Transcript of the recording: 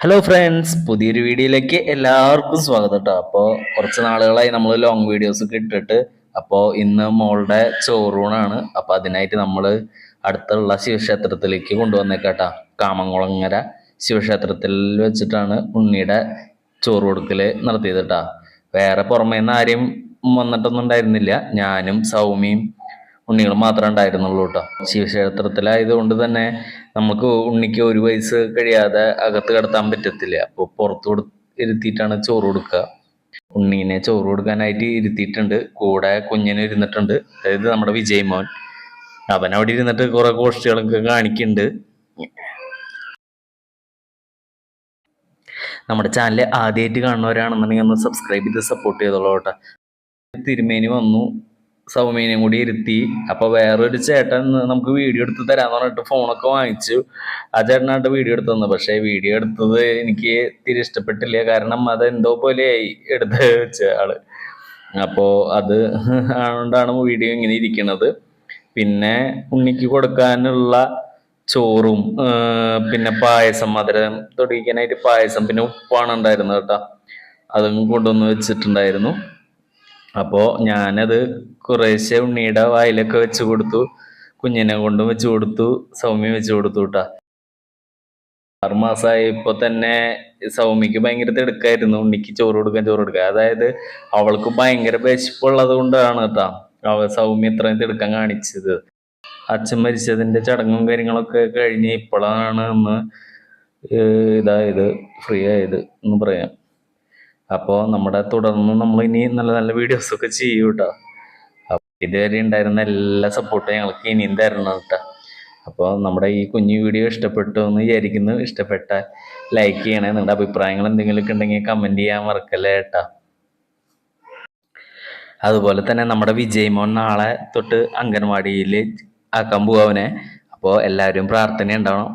Hello friends പുതിയൊരു വീഡിയോയിലേക്ക് എല്ലാവർക്കും സ്വാഗതം കേട്ടോ അപ്പോൾ കുറച്ച് നാളുകളായി നമ്മൾ ലോങ് വീഡിയോസ് ഒക്കെ ഇട്ടിട്ട് അപ്പോൾ ഇന്ന് മോളുടെ ചോറൂണാണ് അപ്പോൾ അതിനായിട്ട് നമ്മൾ അടുത്തുള്ള ശിവക്ഷേത്രത്തിലേക്ക് കൊണ്ടുവന്നേക്കാട്ടാ കാമംകുളങ്ങര ശിവക്ഷേത്രത്തിൽ വെച്ചിട്ടാണ് ഉണ്ണിയുടെ ചോറ് കൊടുക്കൽ നടത്തിയത് കേട്ടാ വേറെ പുറമേ നിന്ന് ആരെയും വന്നിട്ടൊന്നും ഉണ്ടായിരുന്നില്ല. ഞാനും സൗമ്യയും ഉണ്ണികളും മാത്രമേ ഉണ്ടായിരുന്നുള്ളൂ കേട്ടോ. ശിവക്ഷേത്രത്തിലായതുകൊണ്ട് തന്നെ നമുക്ക് ഉണ്ണിക്ക് ഒരു വയസ്സ് കഴിയാതെ അകത്ത് കിടത്താൻ പറ്റത്തില്ല. അപ്പോൾ പുറത്ത് കൊടു ഇരുത്തിയിട്ടാണ് ചോറ് കൊടുക്കുക. ഉണ്ണീനെ ചോറ് കൊടുക്കാനായിട്ട് ഇരുത്തിയിട്ടുണ്ട്. കൂടെ കുഞ്ഞിനെ ഇരുന്നിട്ടുണ്ട്. അതായത് നമ്മുടെ വിജയ് മോൻ അവൻ അവിടെ ഇരുന്നിട്ട് കുറെ കോഷ്ടികളൊക്കെ കാണിക്കുന്നുണ്ട്. നമ്മുടെ ചാനൽ ആദ്യമായിട്ട് കാണുന്നവരാണെന്നുണ്ടെങ്കിൽ ഒന്ന് സബ്സ്ക്രൈബ് ചെയ്ത് സപ്പോർട്ട് ചെയ്തോളൂ കേട്ടോ. തിരുമേനി വന്നു. സൗമ്യനെയും കൂടി ഇരുത്തി. അപ്പൊ വേറൊരു ചേട്ടൻ നമുക്ക് വീഡിയോ എടുത്ത് തരാന്ന് പറഞ്ഞിട്ട് ഫോണൊക്കെ വാങ്ങിച്ചു. ആ ചേട്ടനായിട്ട് വീഡിയോ എടുത്തു തന്നു. പക്ഷെ വീഡിയോ എടുത്തത് എനിക്ക് തിരി ഇഷ്ടപ്പെട്ടില്ല. കാരണം അത് എന്തോ പോലെയായി എടുത്ത് വെച്ച ആൾ. അപ്പോ അത് അതുകൊണ്ടാണ് വീഡിയോ ഇങ്ങനെ ഇരിക്കുന്നത് പിന്നെ ഉണ്ണിക്ക് കൊടുക്കാനുള്ള ചോറും പിന്നെ പായസം മധുരം തൊടിക്കാനായിട്ട് പായസം പിന്നെ ഉപ്പാണ് ഉണ്ടായിരുന്നത് കേട്ടോ. അതും കൊണ്ടുവന്ന് വെച്ചിട്ടുണ്ടായിരുന്നു. അപ്പോൾ ഞാനത് കുറേശ്ശെ ഉണ്ണിയുടെ വായിലൊക്കെ വെച്ചു കൊടുത്തു. കുഞ്ഞിനെ കൊണ്ടും വെച്ച് കൊടുത്തു. സൗമ്യ വെച്ചു കൊടുത്തു കേട്ടാ ആറ് ഇപ്പൊ തന്നെ സൗമ്യക്ക് ഭയങ്കര തിടുക്കായിരുന്നു. ഉണ്ണിക്ക് ചോറ് കൊടുക്കാൻ ചോറ് കൊടുക്കുക അതായത് അവൾക്ക് ഭയങ്കര വിശപ്പുള്ളത് കൊണ്ടാണ് കേട്ടാ അവ സൗമ്യ ഇത്രയും തിടുക്കം കാണിച്ചത്. അച്ഛൻ മരിച്ചതിന്റെ ചടങ്ങും കാര്യങ്ങളൊക്കെ കഴിഞ്ഞ് ഇപ്പോഴാണ് ഒന്ന് ഇതായത് ഫ്രീ ആയത് എന്ന് പറയാം. അപ്പോൾ നമ്മുടെ തുടർന്ന് നമ്മൾ ഇനി നല്ല നല്ല വീഡിയോസ് ഒക്കെ ചെയ്യും കേട്ടോ ഇതുവരെ ഉണ്ടായിരുന്ന എല്ലാ സപ്പോർട്ടും ഞങ്ങൾക്ക് ഇനിയും തരണം കേട്ടോ. അപ്പോൾ നമ്മുടെ ഈ കുഞ്ഞു വീഡിയോ ഇഷ്ടപ്പെട്ടു എന്ന് വിചാരിക്കുന്നു. ഇഷ്ടപ്പെട്ട ലൈക്ക് ചെയ്യണേ. നിങ്ങളുടെ അഭിപ്രായങ്ങൾ എന്തെങ്കിലുമൊക്കെ ഉണ്ടെങ്കിൽ കമന്റ് ചെയ്യാൻ മറക്കല്ലേ കേട്ടോ. അതുപോലെ തന്നെ നമ്മുടെ വിജയ് മോൻ നാളെ തൊട്ട് അംഗൻവാടിയിൽ ആക്കാൻ പോവാ അവനെ. അപ്പോൾ എല്ലാവരും പ്രാർത്ഥന ഉണ്ടാവണം